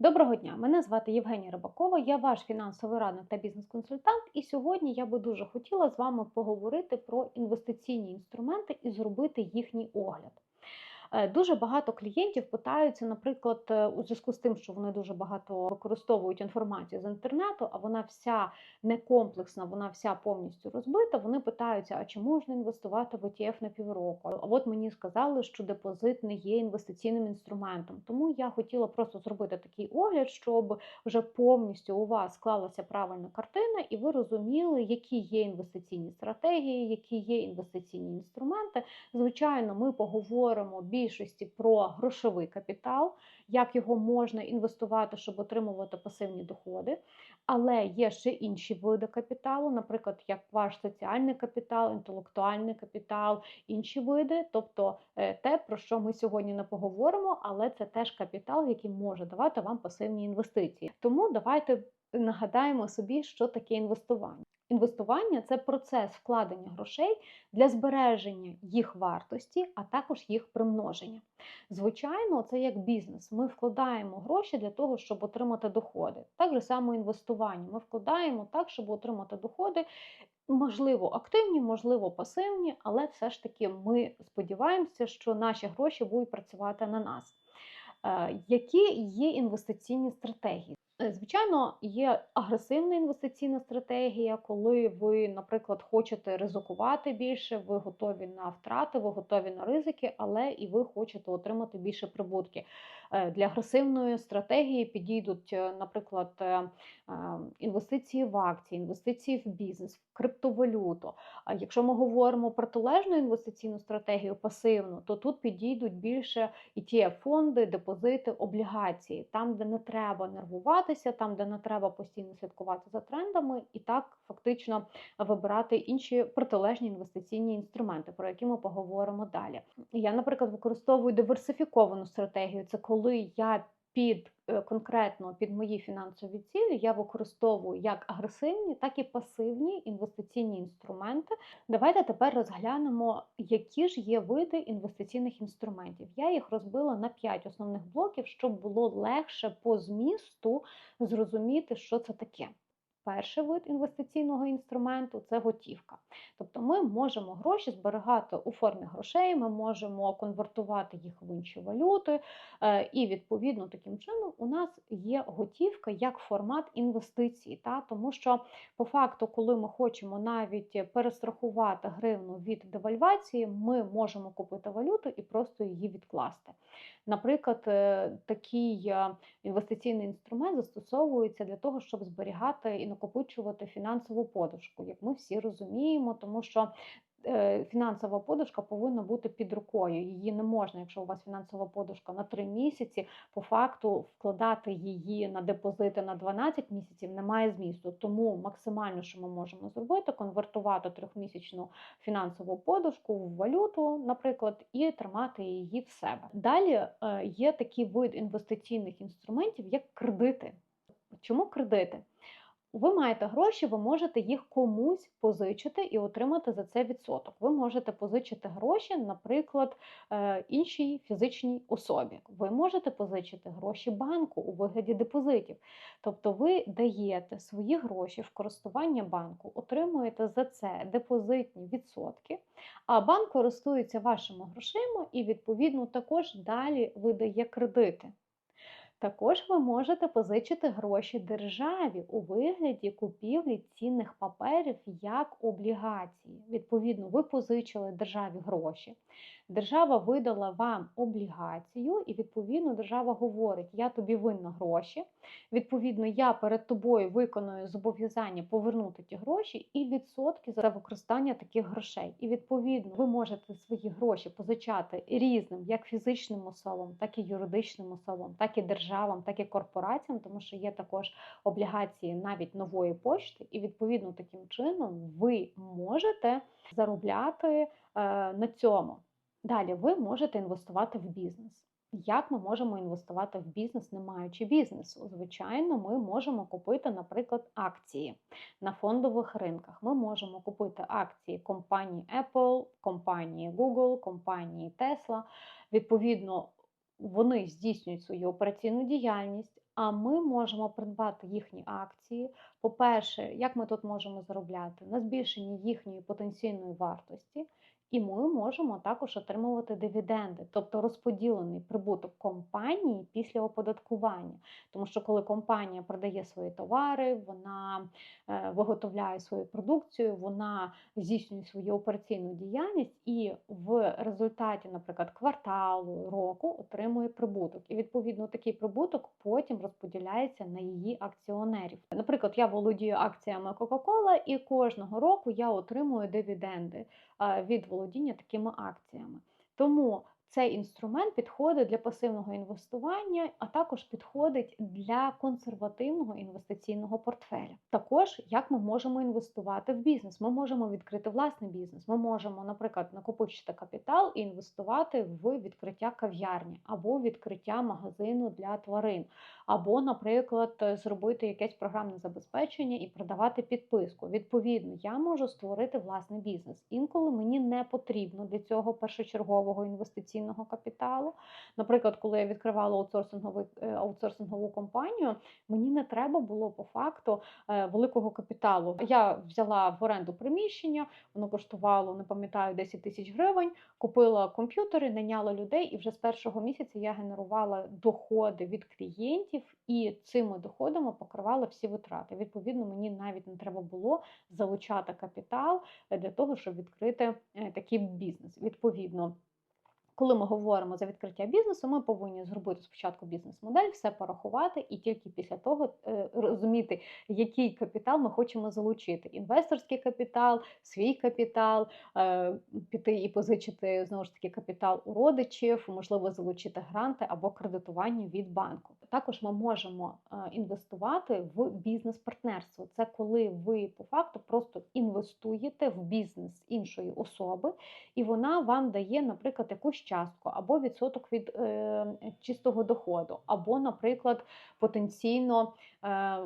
Доброго дня! Мене звати Євгенія Рибакова, я ваш фінансовий радник та бізнес-консультант. І сьогодні я би дуже хотіла з вами поговорити про інвестиційні інструменти і зробити їхній огляд. Е, Дуже багато клієнтів питаються, наприклад, е, у зв'язку з тим, що вони дуже багато використовують інформацію з інтернету, а вона вся не комплексна, вона вся повністю розбита. Вони питаються, а чи можна інвестувати в ETF на півроку? А от мені сказали, що депозит не є інвестиційним інструментом. Тому я хотіла просто зробити такий огляд, щоб вже повністю у вас склалася правильна картина, і ви розуміли, які є інвестиційні стратегії, які є інвестиційні інструменти. Звичайно, ми поговоримо в більшості про грошовий капітал, як його можна інвестувати, щоб отримувати пасивні доходи. Але є ще інші види капіталу, наприклад, як ваш соціальний капітал, інтелектуальний капітал, інші види, тобто е, те, про що ми сьогодні не поговоримо, але це теж капітал, який може давати вам пасивні інвестиції. Тому давайте нагадаємо собі, що таке інвестування. Інвестування це процес вкладення грошей для збереження їх вартості, а також їх примноження. Звичайно, це як бізнес. Ми вкладаємо гроші для того, щоб отримати доходи. Так же само інвестування. Ми вкладаємо так, щоб отримати доходи. Можливо, активні, можливо, пасивні, але все ж таки ми сподіваємося, що наші гроші будуть працювати на нас. Е, Які є інвестиційні стратегії? Е, Звичайно, є агресивна інвестиційна стратегія, коли ви, наприклад, хочете ризикувати більше, ви готові на втрати, ви готові на ризики, але і ви хочете отримати більше прибутки. Е, Для агресивної стратегії підійдуть, е, наприклад, е, е, інвестиції в акції, інвестиції в бізнес, криптовалюту. А якщо ми говоримо про протилежну інвестиційну стратегію, пасивну, то тут підійдуть більше ETF фонди, депозити, облігації, там, де не треба нервуватися, там, де не треба постійно слідкувати за трендами, і так фактично вибирати інші протилежні інвестиційні інструменти, про які ми поговоримо далі. Я, наприклад, використовую диверсифіковану стратегію. Це коли я під е, конкретно під мої фінансові цілі я використовую як агресивні, так і пасивні інвестиційні інструменти. Давайте тепер розглянемо, які ж є види інвестиційних інструментів. Я їх розбила на 5 основних блоків, щоб було легше по змісту зрозуміти, що це таке. Перший вид інвестиційного інструменту це готівка. Тобто ми можемо гроші зберігати у формі грошей, ми можемо конвертувати їх в інші валюти, е, і відповідно таким чином у нас є готівка як формат інвестицій. Та? Тому що по факту, коли ми хочемо навіть перестрахувати гривну від девальвації, ми можемо купити валюту і просто її відкласти. Наприклад, е, такий е, інвестиційний інструмент застосовується для того, щоб зберігати і накопичувати фінансову подушку, як ми всі розуміємо, тому що фінансова подушка повинна бути під рукою. Її не можна, якщо у вас фінансова подушка на 3 місяці, по факту вкладати її на депозити на 12 місяців немає змісту. Тому максимально, що ми можемо зробити, конвертувати трьохмісячну фінансову подушку в валюту, наприклад, і тримати її в себе. Далі е, є такий вид інвестиційних інструментів, як кредити. Чому кредити? Ви маєте гроші, ви можете їх комусь позичити і отримати за це відсоток. Ви можете позичити гроші, наприклад, е, іншій фізичній особі. Ви можете позичити гроші банку у вигляді депозитів. Тобто ви даєте свої гроші в користування банку, отримуєте за це депозитні відсотки, а банк користується вашими грошима і, відповідно, також далі видає кредити. Також ви можете позичити гроші державі у вигляді купівлі цінних паперів як облігації. Відповідно, ви позичили державі гроші. Держава видала вам облігацію, і відповідно держава говорить: Я тобі винна гроші. Відповідно, я перед тобою виконую зобов'язання повернути ті гроші і відсотки за використання таких грошей. І відповідно, ви можете свої гроші позичати різним, як фізичним особам, так і юридичним особам, так і державам, так і корпораціям, тому що є також облігації навіть нової пошти, і відповідно таким чином ви можете заробляти е, на цьому. Далі ви можете інвестувати в бізнес. Як ми можемо інвестувати в бізнес, не маючи бізнесу? Звичайно, ми можемо купити, наприклад, акції на фондових ринках. Ми можемо купити акції компанії Apple, компанії Google, компанії Tesla. Відповідно, вони здійснюють свою операційну діяльність, а ми можемо придбати їхні акції. По-перше, як ми тут можемо заробляти? На збільшенні їхньої потенційної вартості, і ми можемо також отримувати дивіденди, тобто розподілений прибуток компанії після оподаткування. Тому що коли компанія продає свої товари, вона е, виготовляє свою продукцію, вона здійснює свою операційну діяльність і в результаті, наприклад, кварталу року отримує прибуток. І відповідно такий прибуток потім розподіляється на її акціонерів. Наприклад, я володію акціями Coca-Cola і кожного року я отримую дивіденди від володіння такими акціями. Тому цей інструмент підходить для пасивного інвестування, а також підходить для консервативного інвестиційного портфеля. Також як ми можемо інвестувати в бізнес? Ми можемо відкрити власний бізнес. Ми можемо, наприклад, накопичити капітал і інвестувати в відкриття кав'ярні або відкриття магазину для тварин, або, наприклад, зробити якесь програмне забезпечення і продавати підписку. Відповідно, я можу створити власний бізнес. Інколи мені не потрібно для цього першочергового інвестиційного інвестиційного капіталу. Наприклад, коли я відкривала аутсорсингову, е, аутсорсингову компанію, мені не треба було по факту е, великого капіталу. Я взяла в оренду приміщення, воно коштувало, не пам'ятаю, 10 тисяч гривень, купила комп'ютери, найняла людей, і вже з першого місяця я генерувала доходи від клієнтів і цими доходами покривала всі витрати. Відповідно, мені навіть не треба було залучати капітал е, для того, щоб відкрити такий бізнес. Відповідно. Коли ми говоримо за відкриття бізнесу, ми повинні зробити спочатку бізнес-модель, все порахувати, і тільки після того е, розуміти, який капітал ми хочемо залучити: інвесторський капітал, свій капітал, е, піти і позичити знову ж таки капітал у родичів, можливо, залучити гранти або кредитування від банку. Також ми можемо е, інвестувати в бізнес-партнерство. Це коли ви по факту просто інвестуєте в бізнес іншої особи, і вона вам дає, наприклад, якусь частку, або відсоток від е, чистого доходу, або, наприклад, потенційно е,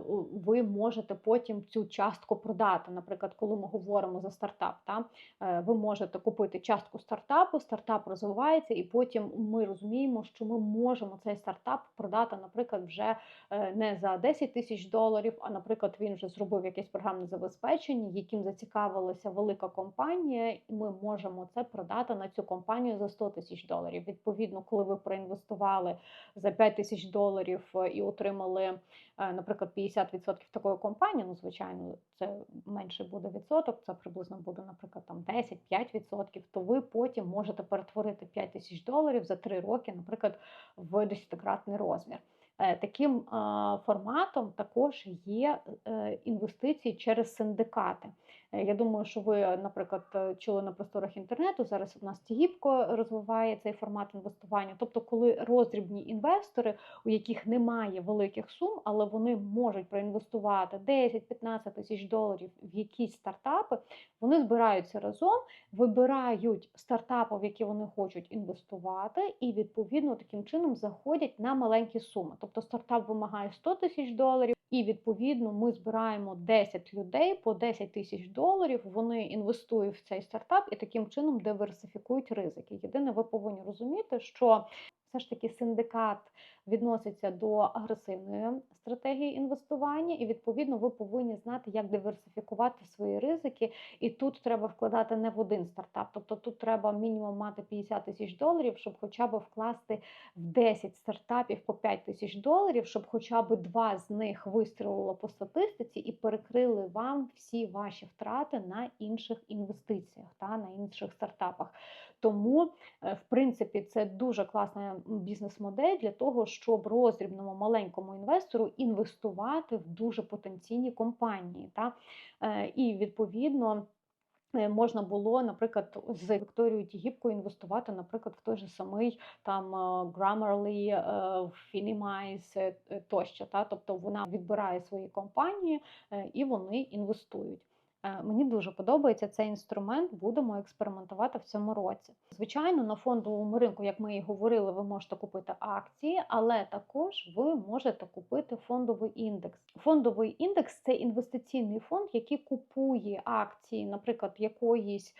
ви можете потім цю частку продати. Наприклад, коли ми говоримо за стартап, та, е, ви можете купити частку стартапу, стартап розвивається, і потім ми розуміємо, що ми можемо цей стартап продати, наприклад, вже е, не за 10 тисяч доларів, а, наприклад, він вже зробив якесь програмне забезпечення, яким зацікавилася велика компанія, і ми можемо це продати на цю компанію за 100 тисяч тисяч доларів. Відповідно, коли ви проінвестували за 5 тисяч доларів е, і отримали, е, наприклад, 50% такої компанії, ну, звичайно, це менше буде відсоток, це приблизно буде, наприклад, там 10-5%, то ви потім можете перетворити 5 тисяч доларів за 3 роки, наприклад, в 10-кратний розмір. Е, таким форматом також є інвестиції через синдикати. Е, я думаю, що ви, наприклад, е, чули на просторах інтернету. Зараз у нас Тігіпко розвиває цей формат інвестування. Тобто, коли роздрібні інвестори, у яких немає великих сум, але вони можуть проінвестувати 10-15 тисяч доларів в якісь стартапи, вони збираються разом, вибирають стартапи, в які вони хочуть інвестувати, і відповідно таким чином заходять на маленькі суми. Тобто стартап вимагає 100 тисяч доларів. І відповідно ми збираємо 10 людей по 10 тисяч доларів. Вони інвестують в цей стартап і таким чином диверсифікують ризики. Єдине, ви повинні розуміти, що все ж таки синдикат відноситься до агресивної стратегії інвестування, і відповідно ви повинні знати, як диверсифікувати свої ризики. І тут треба вкладати не в один стартап. Тобто тут треба мінімум мати 50 тисяч доларів, щоб хоча б вкласти в 10 стартапів по 5 тисяч доларів, щоб хоча б два з них вистрілило по статистиці і перекрили вам всі ваші втрати на інших інвестиціях та на інших стартапах. Тому, е, в принципі, це дуже класна бізнес-модель для того, щоб роздрібному маленькому інвестору інвестувати в дуже потенційні компанії. Та? Е, і відповідно. Е, можна було, наприклад, з Вікторією Тігіпкою інвестувати, наприклад, в той же самий там Grammarly, Finimize тощо. Та? Тобто вона відбирає свої компанії і вони інвестують. Е, мені дуже подобається цей інструмент, будемо експериментувати в цьому році. Звичайно, на фондовому ринку, як ми і говорили, ви можете купити акції, але також ви можете купити фондовий індекс. Фондовий індекс це інвестиційний фонд, який купує акції, наприклад, якоїсь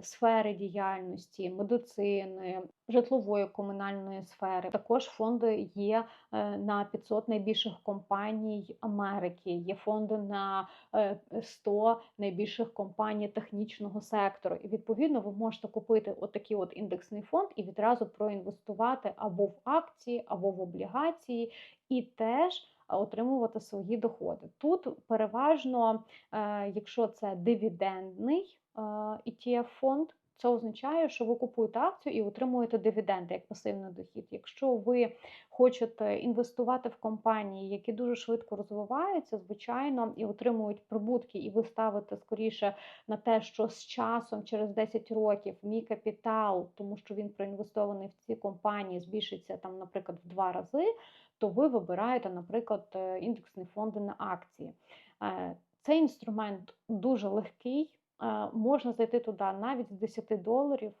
сфери діяльності, медицини, житлової комунальної сфери. Також фонди є е, на 500 найбільших компаній Америки, є фонди на е, 100 найбільших компаній технічного сектору. І відповідно ви можете купити отакий от індексний фонд і відразу проінвестувати або в акції, або в облігації, і теж отримувати свої доходи. Тут переважно, е, якщо це дивідендний е, ETF фонд, це означає, що ви купуєте акцію і отримуєте дивіденди як пасивний дохід. Якщо ви хочете інвестувати в компанії, які дуже швидко розвиваються, звичайно, і отримують прибутки, і ви ставите скоріше на те, що з часом, через 10 років, мій капітал, тому що він проінвестований в ці компанії, збільшиться там, наприклад, в два рази, то ви вибираєте, наприклад, е, індексні фонди на акції. Е, Цей інструмент дуже легкий. Можна зайти туди навіть з 10 доларів.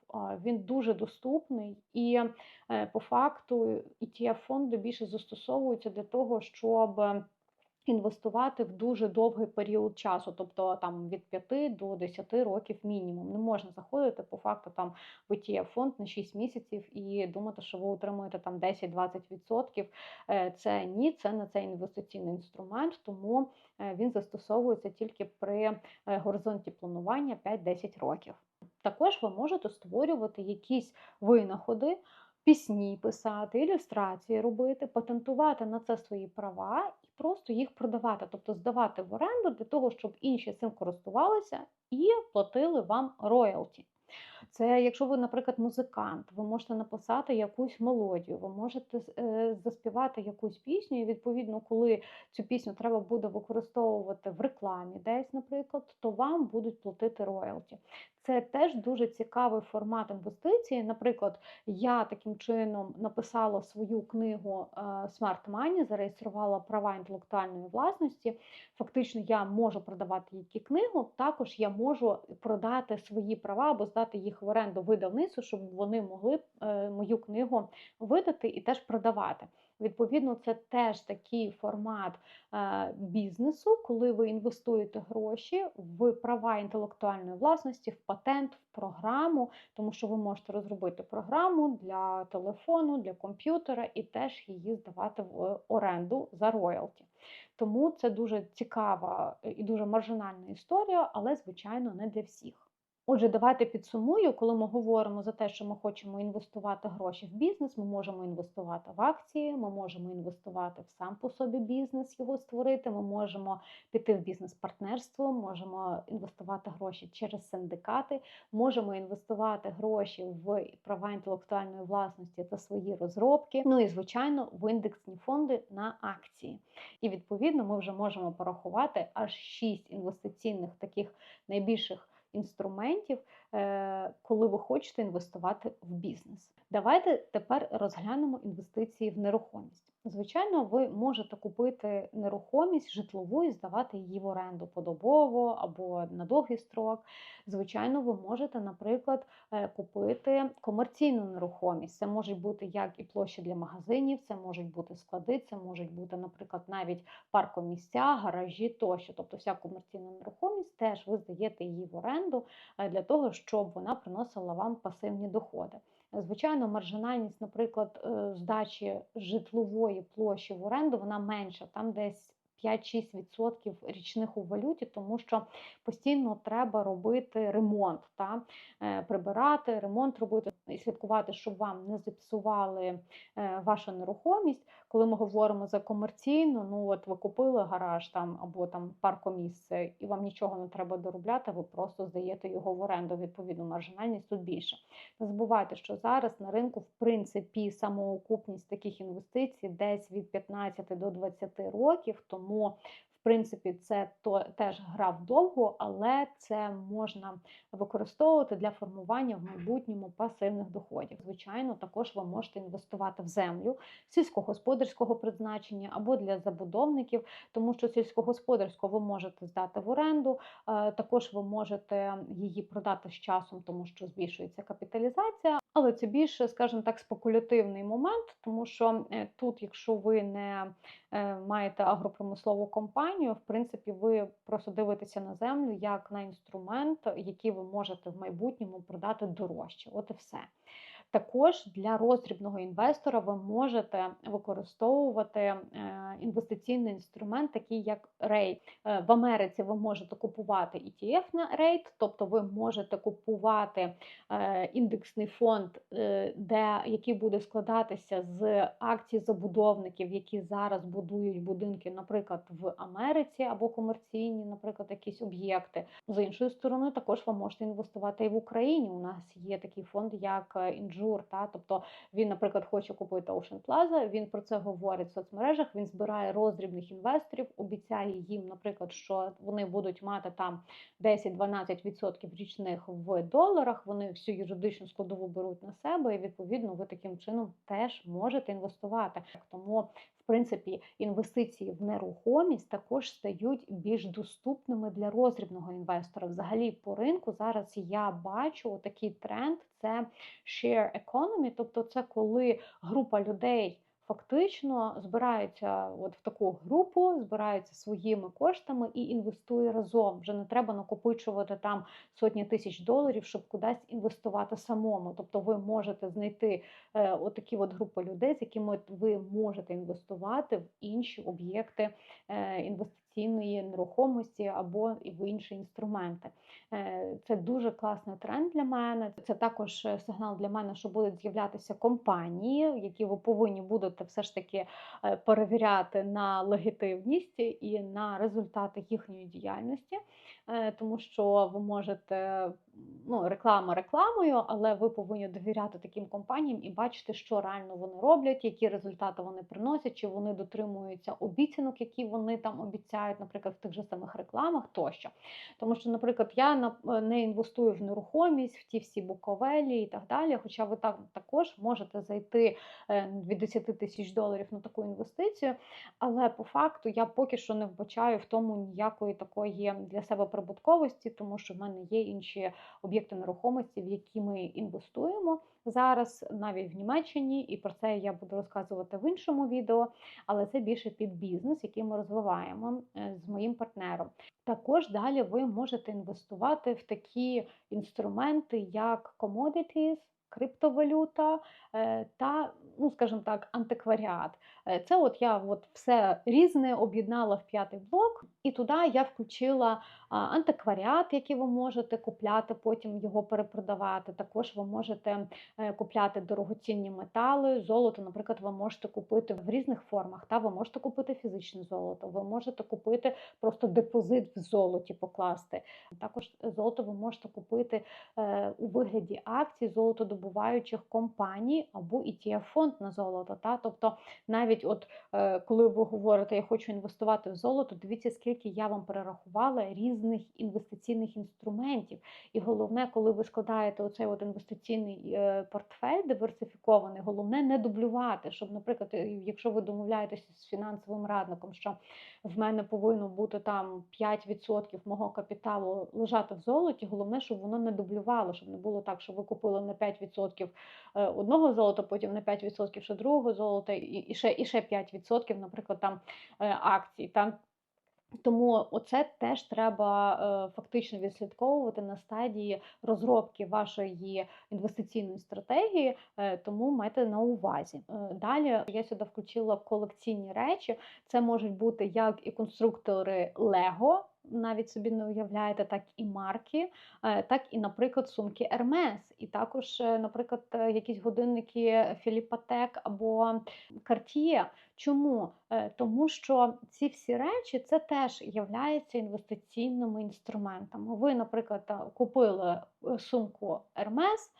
Він дуже доступний, і е, по факту etf фонди більше застосовуються для того, щоб інвестувати в дуже довгий період часу, тобто там від 5 до 10 років мінімум. Не можна заходити по факту там в etf фонд на 6 місяців і думати, що ви отримуєте там 10-20%. Е, Це ні, це не цей інвестиційний інструмент, тому е, він застосовується тільки при е, горизонті планування 5-10 років. Також ви можете створювати якісь винаходи, пісні писати, ілюстрації робити, патентувати на це свої права просто їх продавати, тобто здавати в оренду для того, щоб інші цим користувалися і платили вам роялті. Це якщо ви, наприклад, музикант, ви можете написати якусь мелодію, ви можете е, заспівати якусь пісню, і відповідно, коли цю пісню треба буде використовувати в рекламі, десь, наприклад, то вам будуть платити роялті. Це теж дуже цікавий формат інвестиції. Наприклад, я таким чином написала свою книгу е, Smart Money, зареєструвала права інтелектуальної власності. Фактично, я можу продавати її книгу. Також я можу продати свої права або здати їх в оренду видавництву, щоб вони могли е, мою книгу видати і теж продавати. Відповідно, це теж такий формат е, бізнесу, коли ви інвестуєте гроші в права інтелектуальної власності, в патент, в програму, тому що ви можете розробити програму для телефону, для комп'ютера і теж її здавати в оренду за роялті. Тому це дуже цікава і дуже маржинальна історія, але, звичайно, не для всіх. Отже, давайте підсумую, коли ми говоримо за те, що ми хочемо інвестувати гроші в бізнес, ми можемо інвестувати в акції, ми можемо інвестувати в сам по собі бізнес, його створити. Ми можемо піти в бізнес-партнерство, можемо інвестувати гроші через синдикати, можемо інвестувати гроші в права інтелектуальної власності та свої розробки. Ну і звичайно, в індексні фонди на акції. І відповідно ми вже можемо порахувати аж 6 інвестиційних таких найбільших інструментів, коли ви хочете інвестувати в бізнес. Давайте тепер розглянемо інвестиції в нерухомість. Звичайно, ви можете купити нерухомість житлову і здавати її в оренду подобово або на довгий строк. Звичайно, ви можете, наприклад, е, купити комерційну нерухомість. Це можуть бути як і площі для магазинів, це можуть бути склади, це можуть бути, наприклад, навіть паркомісця, гаражі тощо. Тобто, вся комерційна нерухомість теж ви здаєте її в оренду е, для того, щоб вона приносила вам пасивні доходи. Звичайно, маржинальність, наприклад, е, здачі житлової площі в оренду, вона менша, там десь 5-6% річних у валюті, тому що постійно треба робити ремонт, та? е, прибирати, ремонт робити і слідкувати, щоб вам не зіпсували е, вашу нерухомість. Коли ми говоримо за комерційну, ну от ви купили гараж там або там паркомісце, і вам нічого не треба доробляти, ви просто здаєте його в оренду. Відповідно, маржинальність тут більше. Не забувайте, що зараз на ринку, в принципі, самоокупність таких інвестицій десь від 15 до 20 років, тому в принципі, це то теж гра вдовго, але це можна використовувати для формування в майбутньому пасивних доходів. Звичайно, також ви можете інвестувати в землю сільськогосподарського призначення або для забудовників, тому що сільськогосподарську ви можете здати в оренду, е, також ви можете її продати з часом, тому що збільшується капіталізація. Але це більше, скажімо так, спекулятивний момент, тому що е, тут, якщо ви не е, маєте агропромислову компанію, в принципі, ви просто дивитеся на землю як на інструмент, який ви можете в майбутньому продати дорожче. От і все. Також для роздрібного інвестора ви можете використовувати е, інвестиційний інструмент, такий як. Е, В Америці ви можете купувати ETF на REIT, тобто ви можете купувати е, індексний фонд, де, який буде складатися з акцій забудовників, які зараз будують будинки, наприклад, в Америці або комерційні, наприклад, якісь об'єкти. З іншої сторони, також ви можете інвестувати і в Україні. У нас є такий фонд, як Інджу жур. Та? Тобто він, наприклад, хоче купити Ocean Plaza, він про це говорить в соцмережах, він збирає роздрібних інвесторів, обіцяє їм, наприклад, що вони будуть мати там 10-12% річних в доларах, вони всю юридичну складову беруть на себе, і відповідно ви таким чином теж можете інвестувати. Тому в принципі, інвестиції в нерухомість також стають більш доступними для розрібного інвестора. Взагалі, по ринку зараз я бачу такий тренд: це share economy, тобто це коли група людей фактично збираються от в таку групу, збираються своїми коштами і інвестує разом. Вже не треба накопичувати там сотні тисяч доларів, щоб кудись інвестувати самому. Тобто, ви можете знайти е, отакі от групи людей, з якими ви можете інвестувати в інші об'єкти е, інвестицій цінної нерухомості або в інші інструменти. Е, це дуже класний тренд для мене. Це також е, сигнал для мене, що будуть з'являтися компанії, які ви повинні будете все ж таки е, перевіряти на легітимність і на результати їхньої діяльності, тому що ви можете ну, реклама рекламою, але ви повинні довіряти таким компаніям і бачити, що реально вони роблять, які результати вони приносять, чи вони дотримуються обіцянок, які вони там обіцяють, наприклад, в тих же самих рекламах тощо. Тому що, наприклад, я не інвестую в нерухомість, в ті всі буковелі і так далі. Хоча ви там також можете зайти е, від 10 тисяч доларів на таку інвестицію, але по факту я поки що не вбачаю в тому ніякої такої для себе прибутковості, тому що в мене є інші об'єкти нерухомості, в які ми інвестуємо зараз, навіть в Німеччині, і про це я буду розказувати в іншому відео, але це більше під бізнес, який ми розвиваємо е, з моїм партнером. Також далі ви можете інвестувати в такі інструменти, як commodities, криптовалюта е, та, ну скажімо так, антикваріат. Е, це от я от все різне об'єднала в п'ятий блок, і туди я включила антикваріат, який ви можете купляти, потім його перепродавати. Також ви можете е, купляти дорогоцінні метали, золото, наприклад, ви можете купити в різних формах. Та ви можете купити фізичне золото, ви можете купити просто депозит в золоті покласти. Також золото ви можете купити у вигляді акцій золотодобуваючих компаній або etf фонд на золото. Та? Тобто навіть от е, коли ви говорите, я хочу інвестувати в золото, дивіться, скільки я вам перерахувала різних інвестиційних інструментів. І головне, коли ви складаєте оцей от інвестиційний е, портфель диверсифікований, головне не дублювати, щоб, наприклад, е, якщо ви домовляєтеся з фінансовим радником, що в мене повинно бути там 5% мого капіталу лежати в золоті, головне, щоб воно не дублювало, щоб не було так, що ви купили на 5% одного золота, потім на 5% ще другого золота, і ще і ще 5%, наприклад, там е, акцій. Там тому оце теж треба е, фактично відслідковувати на стадії розробки вашої інвестиційної стратегії, е, тому майте на увазі. Далі я сюди включила колекційні речі. Це можуть бути як і конструктори Лего навіть собі не уявляєте, так і марки, е, так і, наприклад, сумки Hermes, і також, е, наприклад, е, якісь годинники Філіпатек або Cartier. Чому? Тому що ці всі речі це теж являються інвестиційними інструментами. Ви, наприклад, купили сумку Hermes,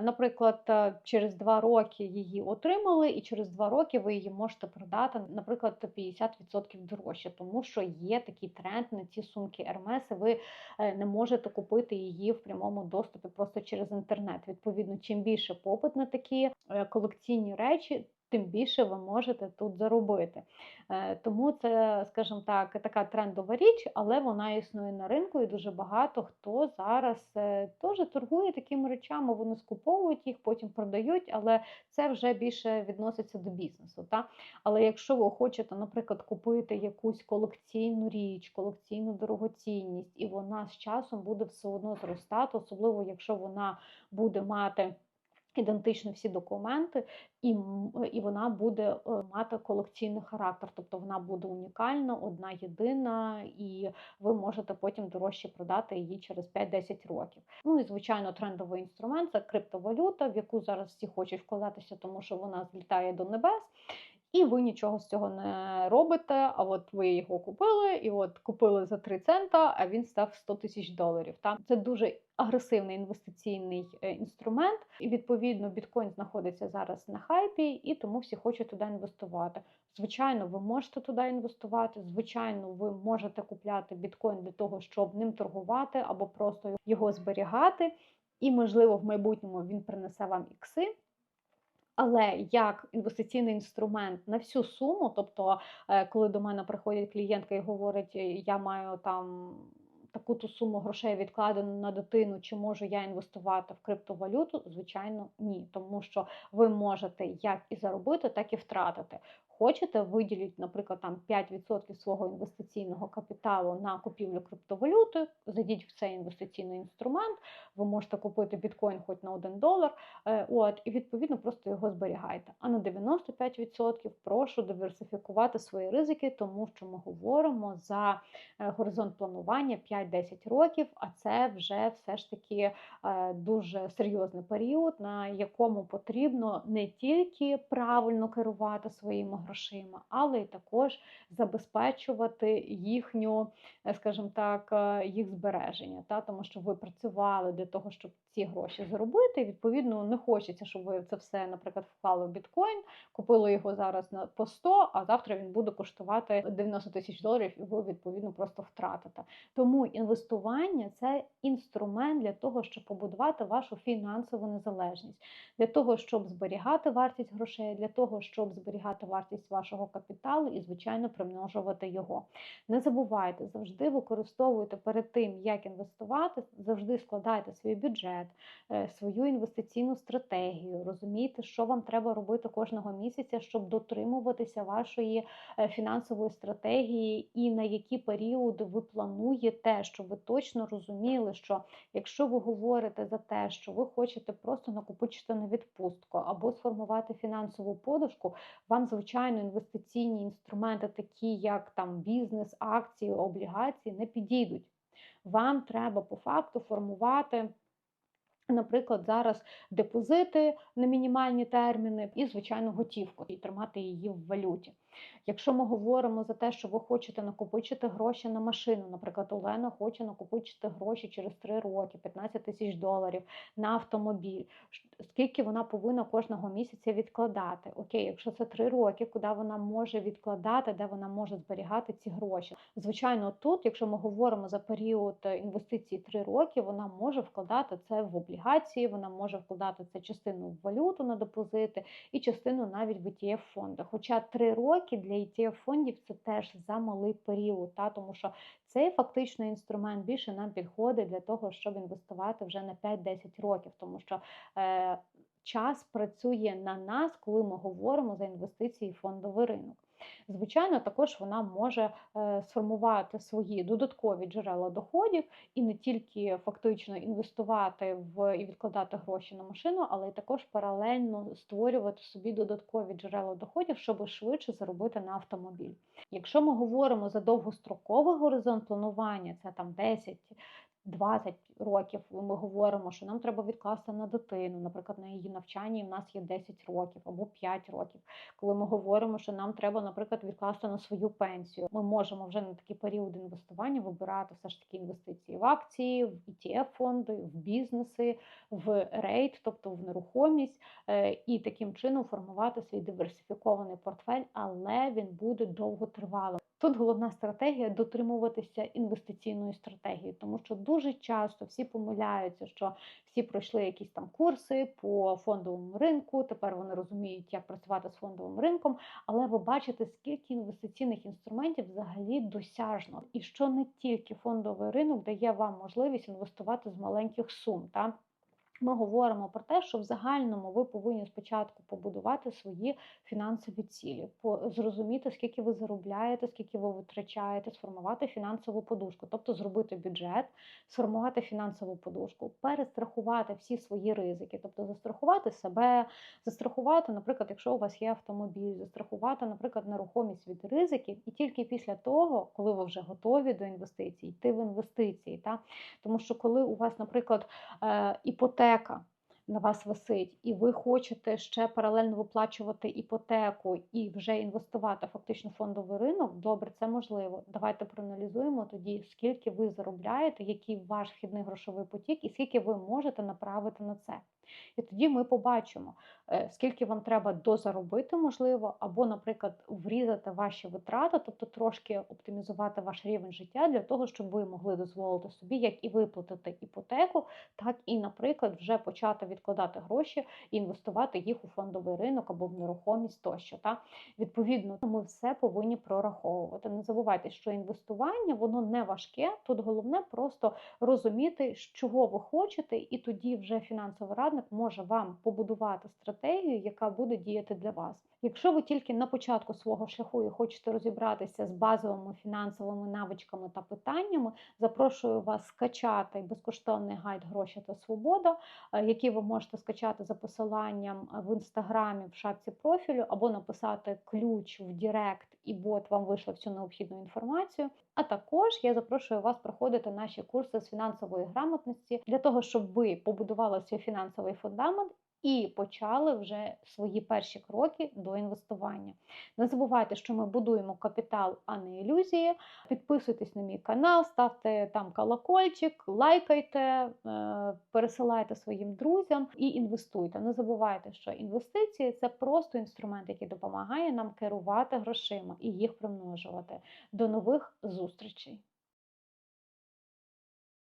Наприклад, через два роки її отримали, і через два роки ви її можете продати, наприклад, 50% дорожче, тому що є такий тренд на ці сумки і ви е, не можете купити її в прямому доступі просто через інтернет. Відповідно, чим більше попит на такі е, колекційні речі, тим більше ви можете тут заробити. Е, Тому це, скажімо так, така трендова річ, але вона існує на ринку, і дуже багато хто зараз е, теж торгує такими речами. Вони скуповують їх, потім продають, але це вже більше відноситься до бізнесу. Та? Але якщо ви хочете, наприклад, купити якусь колекційну річ, колекційну дорогоцінність, і вона з часом буде все одно зростати, особливо якщо вона буде мати. Ідентично всі документи, і, м- і вона буде е, мати колекційний характер, тобто вона буде унікальна, одна єдина, і ви можете потім дорожче продати її через 5-10 років. Ну і звичайно, трендовий інструмент це криптовалюта, в яку зараз всі хочуть вкладатися, тому що вона злітає до небес. І ви нічого з цього не робите. А от ви його купили, і от купили за 3 цента, а він став 100 тисяч доларів. Та це дуже агресивний інвестиційний е, інструмент. І відповідно біткоін знаходиться зараз на хайпі, і тому всі хочуть туди інвестувати. Звичайно, ви можете туди інвестувати. Звичайно, ви можете купляти біткоін для того, щоб ним торгувати або просто його зберігати. І, можливо, в майбутньому він принесе вам ікси. Але як інвестиційний інструмент на всю суму, тобто, е, коли до мене приходить клієнтка і говорить, «Е, я маю там таку-то суму грошей відкладену на дитину, чи можу я інвестувати в криптовалюту? Звичайно, ні, тому що ви можете як і заробити, так і втратити. Хочете, виділіть, наприклад, там 5% свого інвестиційного капіталу на купівлю криптовалюти, зайдіть в цей інвестиційний інструмент, ви можете купити біткоін хоч на 1 долар, е, от, і відповідно просто його зберігайте. А на 95% прошу диверсифікувати свої ризики, тому що ми говоримо за е, горизонт планування 5-10 років, а це вже все ж таки е, дуже серйозний період, на якому потрібно не тільки правильно керувати своїми грошима, але й також забезпечувати їхню, е, скажімо так, е, їх збереження, та тому що ви працювали для того, щоб ці гроші заробити. Відповідно, не хочеться, щоб ви це все, наприклад, вклали в біткоін, купили його зараз на по 100, а завтра він буде коштувати 90 тисяч доларів, і ви відповідно просто втратите. Тому інвестування це інструмент для того, щоб побудувати вашу фінансову незалежність, для того, щоб зберігати вартість грошей, для того, щоб зберігати вартість вашого капіталу і, звичайно, примножувати його. Не забувайте, завжди використовуйте перед тим, як інвестувати, завжди складайте свій бюджет, е, свою інвестиційну стратегію, розумійте, що вам треба робити кожного місяця, щоб дотримуватися вашої е, фінансової стратегії, і на які періоди ви плануєте, щоб ви точно розуміли, що якщо ви говорите за те, що ви хочете просто накопичити на відпустку або сформувати фінансову подушку, вам звичайно інвестиційні інструменти, такі як там бізнес, акції, облігації, не підійдуть. Вам треба по факту формувати. Наприклад, зараз депозити на мінімальні терміни і, звичайно, готівку і тримати її в валюті. Якщо ми говоримо за те, що ви хочете накопичити гроші на машину, наприклад, Олена хоче накопичити гроші через 3 роки, 15 тисяч доларів на автомобіль, скільки вона повинна кожного місяця відкладати? Окей, якщо це 3 роки, куди вона може відкладати, де вона може зберігати ці гроші? Звичайно, тут, якщо ми говоримо за період е, інвестицій 3 роки, вона може вкладати це в облігації, вона може вкладати це частину в валюту на депозити і частину навіть в ETF фонди. Хоча 3 роки для ETF фондів це теж замалий період, та тому що цей фактично інструмент більше нам підходить для того, щоб інвестувати вже на 5-10 років, тому що е, час працює на нас, коли ми говоримо за інвестиції в фондовий ринок. Звичайно, також вона може е, сформувати свої додаткові джерела доходів і не тільки фактично інвестувати в і відкладати гроші на машину, але й також паралельно створювати собі додаткові джерела доходів, щоб швидше заробити на автомобіль. Якщо ми говоримо за довгостроковий горизонт планування, це там 10 20 років ми говоримо, що нам треба відкласти на дитину, наприклад, на її навчання, і в нас є 10 років або 5 років. Коли ми говоримо, що нам треба, наприклад, відкласти на свою пенсію, ми можемо вже на такі періоди інвестування вибирати все ж таки інвестиції в акції, в ETF фонди, в бізнеси, в рейд, тобто в нерухомість, е, і таким чином формувати свій диверсифікований портфель, але він буде довготривалим. Тут головна стратегія дотримуватися інвестиційної стратегії, тому що дуже часто всі помиляються, що всі пройшли якісь там курси по фондовому ринку. Тепер вони розуміють, як працювати з фондовим ринком, але ви бачите, скільки інвестиційних інструментів взагалі досяжно, і що не тільки фондовий ринок дає вам можливість інвестувати з маленьких сум. Та? Ми говоримо про те, що в загальному ви повинні спочатку побудувати свої фінансові цілі, зрозуміти, скільки ви заробляєте, скільки ви витрачаєте, сформувати фінансову подушку, тобто зробити бюджет, сформувати фінансову подушку, перестрахувати всі свої ризики, тобто застрахувати себе, застрахувати, наприклад, якщо у вас є автомобіль, застрахувати, наприклад, нерухомість від ризиків, і тільки після того, коли ви вже готові до інвестицій, йти в інвестиції. Та? Тому що коли у вас, наприклад, е, іпотека, іпотека на вас висить, і ви хочете ще паралельно виплачувати іпотеку і вже інвестувати фактично фондовий ринок, добре, це можливо. Давайте проаналізуємо тоді, скільки ви заробляєте, який ваш вхідний грошовий потік, і скільки ви можете направити на це. І тоді ми побачимо, е, скільки вам треба дозаробити, можливо, або, наприклад, врізати ваші витрати, тобто трошки оптимізувати ваш рівень життя для того, щоб ви могли дозволити собі як і виплатити іпотеку, так і, наприклад, вже почати відкладати гроші і інвестувати їх у фондовий ринок або в нерухомість тощо. Та Відповідно, ми все повинні прораховувати. Не забувайте, що інвестування воно не важке. Тут головне просто розуміти, чого ви хочете, і тоді вже фінансовий радник може вам побудувати стратегію, яка буде діяти для вас. Якщо ви тільки на початку свого шляху і хочете розібратися з базовими фінансовими навичками та питаннями, запрошую вас скачати безкоштовний гайд гроші та свобода, е, який ви можете скачати за посиланням в інстаграмі в шапці профілю, або написати ключ в Директ, і бот вам вийшло всю необхідну інформацію. А також я запрошую вас проходити наші курси з фінансової грамотності для того, щоб ви побудували свій фінансовий фундамент і почали вже свої перші кроки до інвестування. Не забувайте, що ми будуємо капітал, а не ілюзії. Підписуйтесь на мій канал, ставте там колокольчик, лайкайте, е, пересилайте своїм друзям і інвестуйте. Не забувайте, що інвестиції це просто інструмент, який допомагає нам керувати грошима і їх примножувати. До нових зустрічей!